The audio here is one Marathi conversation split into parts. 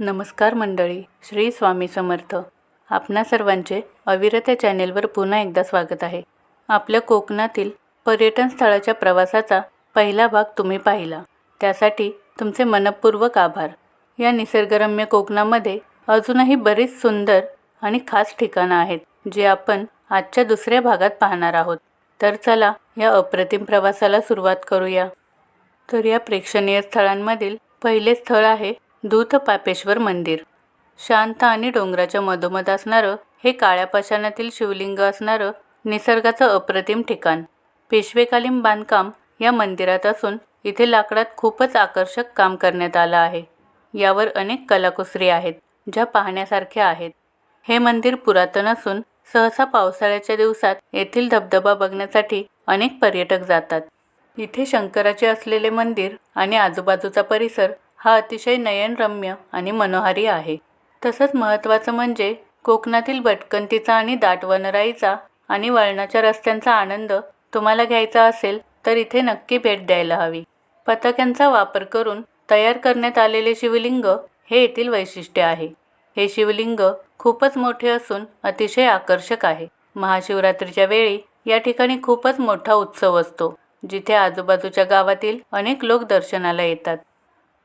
नमस्कार मंडळी श्री स्वामी समर्थ. आपणा सर्वांचे अविरत या चॅनेलवर पुन्हा एकदा स्वागत आहे. आपल्या कोकणातील पर्यटन स्थळाच्या प्रवासाचा पहिला भाग तुम्ही पाहिला. त्यासाठी तुमचे मनपूर्वक आभार. या निसर्गरम्य कोकणामध्ये अजूनही बरीच सुंदर आणि खास ठिकाणं आहेत जे आपण आजच्या दुसऱ्या भागात पाहणार आहोत. तर चला या अप्रतिम प्रवासाला सुरुवात करूया. तर या प्रेक्षणीय स्थळांमधील पहिले स्थळ आहे दूतपापेश्वर मंदिर. शांत आणि डोंगराच्या मधोमध असणारं हे काळ्या पाषाणातील शिवलिंग असणारं निसर्गाचं अप्रतिम ठिकाण. पेशवेकालीन बांधकाम या मंदिरात असून इथे लाकडात खूपच आकर्षक काम करण्यात आलं आहे. यावर अनेक कलाकुसरी आहेत ज्या पाहण्यासारख्या आहेत. हे मंदिर पुरातन असून सहसा पावसाळ्याच्या दिवसात येथील धबधबा बघण्यासाठी अनेक पर्यटक जातात. इथे शंकराचे असलेले मंदिर आणि आजूबाजूचा परिसर हा अतिशय नयनरम्य आणि मनोहारी आहे. तसंच महत्त्वाचं म्हणजे कोकणातील भटकंतीचा आणि दाट वनराईचा आणि वळणाच्या रस्त्यांचा आनंद तुम्हाला घ्यायचा असेल तर इथे नक्की भेट द्यायला हवी. पताक्यांचा वापर करून तयार करण्यात आलेले शिवलिंग हे येथील वैशिष्ट्य आहे. हे शिवलिंग खूपच मोठे असून अतिशय आकर्षक आहे. महाशिवरात्रीच्या वेळी या ठिकाणी खूपच मोठा उत्सव असतो जिथे आजूबाजूच्या गावातील अनेक लोक दर्शनाला येतात.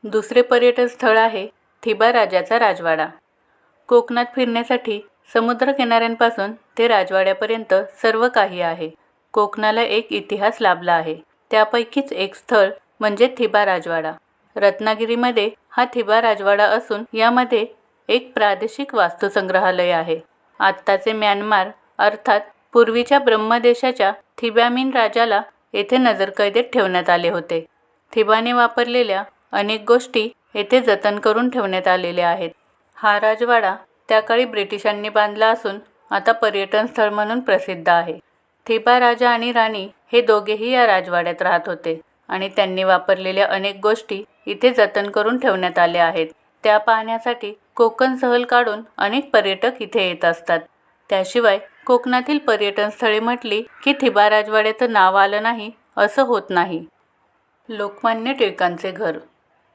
दुसरे पर्यटन स्थळ आहे थिबा राजाचा राजवाडा. कोकणात फिरण्यासाठी समुद्रकिनाऱ्यांपासून ते राजवाड्यापर्यंत सर्व काही आहे. कोकणाला एक इतिहास लाभला आहे. त्यापैकीच एक स्थळ म्हणजे थिबा राजवाडा. रत्नागिरीमध्ये हा थिबा राजवाडा असून यामध्ये एक प्रादेशिक वास्तुसंग्रहालय आहे. आत्ताचे म्यानमार अर्थात पूर्वीच्या ब्रह्मदेशाच्या थिब्यामीन राजाला येथे नजरकैदेत ठेवण्यात आले होते. थिबाने वापरलेल्या अनेक गोष्टी येथे जतन करून ठेवण्यात आलेल्या आहेत. हा राजवाडा त्या काळी ब्रिटिशांनी बांधला असून आता पर्यटन स्थळ म्हणून प्रसिद्ध आहे. थिबा राजा आणि राणी हे दोघेही या राजवाड्यात राहत होते आणि त्यांनी वापरलेल्या अनेक गोष्टी इथे जतन करून ठेवण्यात आल्या आहेत. त्या पाहण्यासाठी कोकण सहल काढून अनेक पर्यटक इथे येत असतात. त्याशिवाय कोकणातील पर्यटन स्थळे म्हटली की थिबा राजवाड्याचं नाव आलं नाही असं होत नाही. लोकमान्य टिळकांचे घर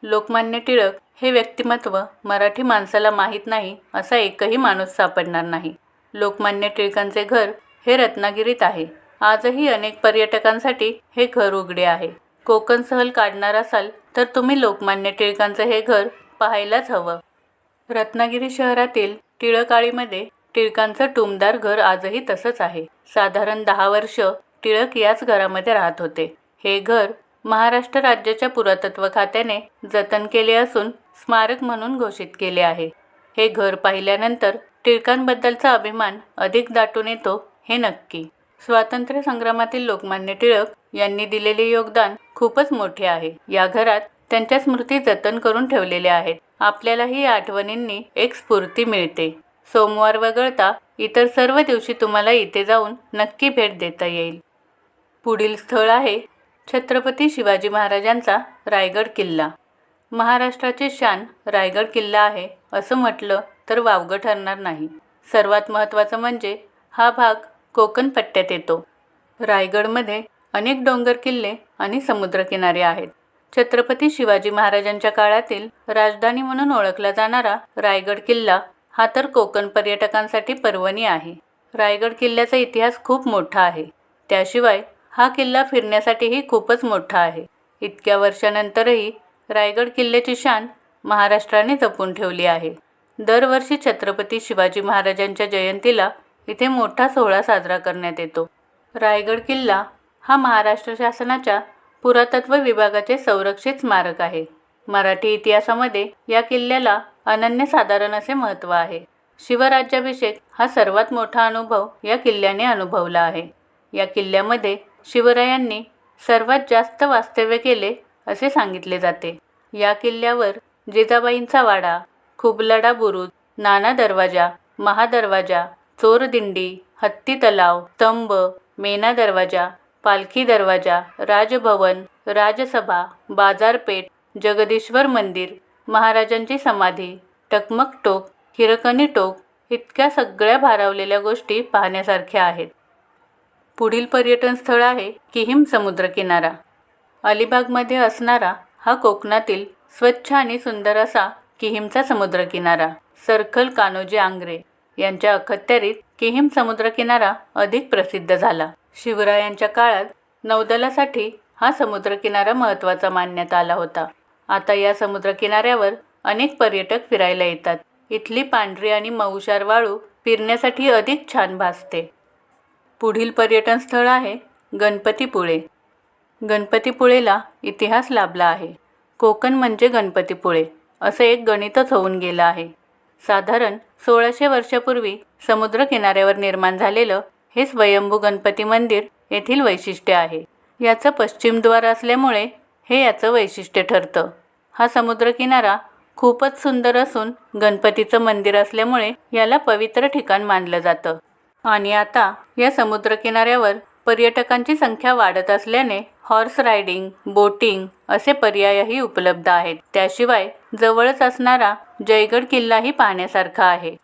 लोकमान्य टिळक हे व्यक्तिमत्व मराठी माणसाला माहीत नाही असा एकही माणूस सापडणार नाही. लोकमान्य टिळकांचे घर हे रत्नागिरीत आहे. आजही अनेक पर्यटकांसाठी हे घर उघडे आहे. कोकण सहल काढणार असाल तर तुम्ही लोकमान्य टिळकांचं हे घर पाहायलाच हवं. रत्नागिरी शहरातील टिळकाळीमध्ये टिळकांचं टुमदार घर आजही तसंच आहे. साधारण दहा वर्ष टिळक याच घरामध्ये राहत होते. हे घर महाराष्ट्र राज्याच्या पुरातत्व खात्याने जतन केले असून स्मारक म्हणून घोषित केले आहे. हे घर पाहिल्यानंतर टिळकांबद्दलचा अभिमान अधिक दाटून येतो हे नक्की. स्वातंत्र्य संग्रामातील लोकमान्य टिळक यांनी दिलेले योगदान खूपच मोठे आहे. या घरात त्यांच्या स्मृती जतन करून ठेवलेल्या आहेत. आपल्यालाही या आठवणींनी एक स्फूर्ती मिळते. सोमवार वगळता इतर सर्व दिवशी तुम्हाला इथे जाऊन नक्की भेट देता येईल. पुढील स्थळ आहे छत्रपती शिवाजी महाराजांचा रायगड किल्ला. महाराष्ट्राचे शान रायगड किल्ला आहे असं म्हटलं तर वावगं ठरणार नाही. सर्वात महत्त्वाचं म्हणजे हा भाग कोकण पट्ट्यात येतो. रायगडमध्ये अनेक डोंगर किल्ले आणि समुद्रकिनारे आहेत. छत्रपती शिवाजी महाराजांच्या काळातील राजधानी म्हणून ओळखला जाणारा रायगड किल्ला हा तर कोकण पर्यटकांसाठी पर्वणी आहे. रायगड किल्ल्याचा इतिहास खूप मोठा आहे. त्याशिवाय हा किल्ला फिरण्यासाठीही खूपच मोठा आहे. इतक्या वर्षानंतरही रायगड किल्ल्याची शान महाराष्ट्राने जपून ठेवली आहे. दरवर्षी छत्रपती शिवाजी महाराजांच्या जयंतीला इथे मोठा सोहळा साजरा करण्यात येतो. रायगड किल्ला हा महाराष्ट्र शासनाच्या पुरातत्व विभागाचे संरक्षित स्मारक आहे. मराठी इतिहासामध्ये या किल्ल्याला अनन्यसाधारण असे महत्त्व आहे. शिवराज्याभिषेक हा सर्वात मोठा अनुभव या किल्ल्याने अनुभवला आहे. या किल्ल्यामध्ये शिवरायांनी सर्वात जास्त वास्तव्य केले असे सांगितले जाते. या किल्ल्यावर जिजाबाईंचा वाडा खुबलडा बुरुज नाना दरवाजा महादरवाजा चोरदिंडी हत्ती तलाव स्तंभ मेना दरवाजा पालखी दरवाजा राजभवन राजसभा बाजारपेठ जगदीश्वर मंदिर महाराजांची समाधी टकमक टोक हिरकणी टोक इतक्या सगळ्या भारावलेल्या गोष्टी पाहण्यासारख्या आहेत. पुढील पर्यटन स्थळ आहे किहिम समुद्रकिनारा. अलिबागमध्ये असणारा हा कोकणातील स्वच्छ आणि सुंदर असा किहीमचा समुद्रकिनारा सर्कल कान्होजी आंग्रे यांच्या अखत्यारीत किहीम समुद्रकिनारा अधिक प्रसिद्ध झाला. शिवरायांच्या काळात नौदलासाठी हा समुद्रकिनारा महत्त्वाचा मानण्यात आला होता. आता या समुद्रकिनाऱ्यावर अनेक पर्यटक फिरायला येतात. इथली पांढरी आणि मऊशार वाळू फिरण्यासाठी अधिक छान भासते. पुढील पर्यटन स्थळ आहे गणपतीपुळे. गणपतीपुळेला इतिहास लाभला आहे. कोकण म्हणजे गणपतीपुळे असं एक गणितच होऊन गेलं आहे. साधारण सोळाशे वर्षापूर्वी समुद्रकिनाऱ्यावर निर्माण झालेलं हे स्वयंभू गणपती मंदिर येथील वैशिष्ट्य आहे. याचं पश्चिमद्वार असल्यामुळे हे याचं वैशिष्ट्य ठरतं. हा समुद्रकिनारा खूपच सुंदर असून गणपतीचं मंदिर असल्यामुळे याला पवित्र ठिकाण मानलं जातं. आणि आता या समुद्रकिनाऱ्यावर पर्यटकांची संख्या वाढत असल्याने हॉर्स रायडिंग बोटिंग असे पर्यायही उपलब्ध आहेत. त्याशिवाय जवळच असणारा जयगड किल्लाही पाहण्यासारखा आहे.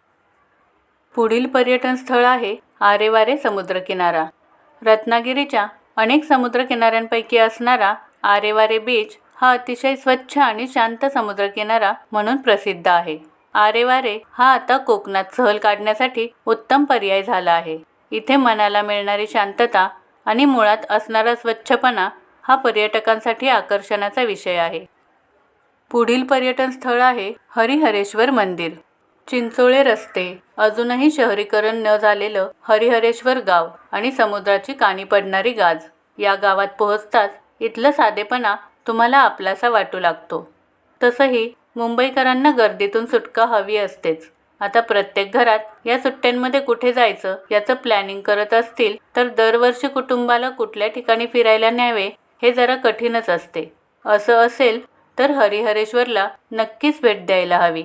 पुढील पर्यटन स्थळ आहे आरेवारे समुद्रकिनारा. रत्नागिरीच्या अनेक समुद्रकिनाऱ्यांपैकी असणारा आरेवारे बीच हा अतिशय स्वच्छ आणि शांत समुद्रकिनारा म्हणून प्रसिद्ध आहे. आरेवारे हा आता कोकणात सहल काढण्यासाठी उत्तम पर्याय झाला आहे. इथे मनाला मिळणारी शांतता आणि मुळात असणारा स्वच्छपणा हा पर्यटकांसाठी आकर्षणाचा विषय आहे. पुढील पर्यटन स्थळ आहे हरिहरेश्वर मंदिर. चिंचोळे रस्ते अजूनही शहरीकरण न झालेलं हरिहरेश्वर गाव आणि समुद्राची कानी पडणारी गाज या गावात पोहोचताच इथलं साधेपणा तुम्हाला आपलासा वाटू लागतो. तसंही मुंबईकरांना गर्दीतून सुटका हवी असतेच. आता प्रत्येक घरात या सुट्ट्यांमध्ये कुठे जायचं याचं प्लॅनिंग करत असतील तर दरवर्षी कुटुंबाला कुठल्या ठिकाणी फिरायला न्यावे हे जरा कठीणच असते. असं असेल तर हरिहरेश्वरला नक्कीच भेट द्यायला हवी.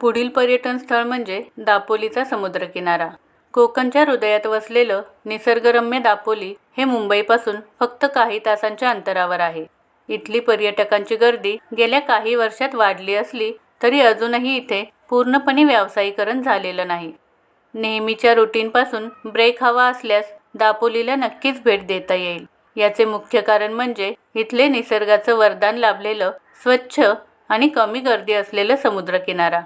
पुढील पर्यटन स्थळ म्हणजे दापोलीचा समुद्रकिनारा. कोकणच्या हृदयात वसलेलं निसर्गरम्य दापोली हे मुंबईपासून फक्त काही तासांच्या अंतरावर आहे. इथली पर्यटकांची गर्दी गेल्या काही वर्षात वाढली असली तरी अजूनही इथे पूर्णपणे व्यावसायीकरण झालेलं नाही. नेहमीच्या रुटीनपासून ब्रेक हवा असल्यास दापोलीला नक्कीच भेट देता येईल. याचे मुख्य कारण म्हणजे इथले निसर्गाचं वरदान लाभलेलं स्वच्छ आणि कमी गर्दी असलेलं समुद्रकिनारा.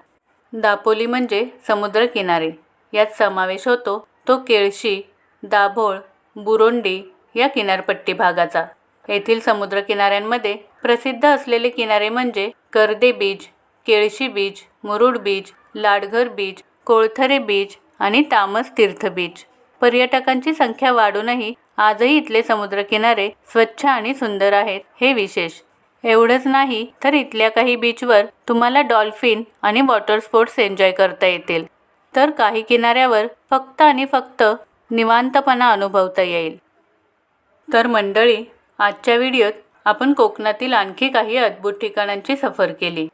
दापोली म्हणजे समुद्रकिनारे. यात समावेश होतो तो केळशी दाभोळ बुरोंडी या किनारपट्टी भागाचा. येथील समुद्रकिनाऱ्यांमध्ये प्रसिद्ध असलेले किनारे म्हणजे Karde beach Kelshi beach Murud beach Ladghar beach Kolthare beach आणि तामस तीर्थ बीच पर्यटकांची संख्या वाढूनही आजही इथले समुद्रकिनारे स्वच्छ आणि सुंदर आहेत हे विशेष. एवढंच नाही तर इथल्या काही बीचवर तुम्हाला डॉल्फिन आणि वॉटर स्पोर्ट्स एन्जॉय करता येतील. तर काही किनाऱ्यावर फक्त आणि फक्त निवांतपणा अनुभवता येईल. तर मंडळी आजच्या व्हिडिओत आपण कोकणातील आणखी काही अद्भुत ठिकाणांची सफर केली.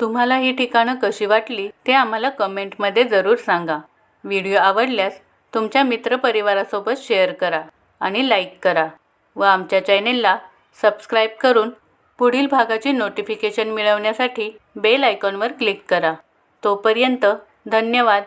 तुम्हाला ही ठिकाणं कशी वाटली ते आम्हाला कमेंटमध्ये जरूर सांगा. व्हिडिओ आवडल्यास तुमच्या मित्रपरिवारासोबत शेअर करा आणि लाईक करा व आमच्या चॅनेलला सबस्क्राईब करून पुढील भागाची नोटिफिकेशन मिळवण्यासाठी बेल आयकॉनवर क्लिक करा. तोपर्यंत धन्यवाद.